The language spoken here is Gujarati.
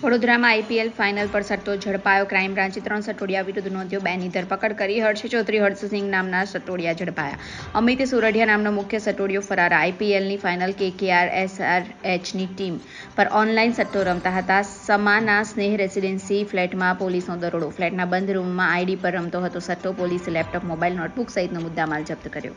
વડોદરામાં આઈપીએલ ફાઇનલ પર સટ્ટો ઝડપાયો. ક્રાઇમ બ્રાન્ચે ત્રણ સટોડિયા વિરુદ્ધ નોંધ્યો. બેની ધરપકડ કરી હર્ષ ચૌધરી હર્ષસિંહ નામના સટોડિયા ઝડપાયા. અમિત સુરઢિયા નામનો મુખ્ય સટોડિયો ફરાર. આઈપીએલની ફાઇનલ કેકેઆર એસઆરએચની ટીમ પર ઓનલાઈન સટ્ટો રમતા હતા. સમાના સ્નેહ રેસિડેન્સી ફ્લેટમાં પોલીસનો દરોડો. ફ્લેટના બંધ રૂમમાં આઈડી પર રમતો હતો. સટ્ટો પોલીસે લેપટોપ મોબાઈલ નોટબુક સહિતનો મુદ્દામાલ જપ્ત કર્યો.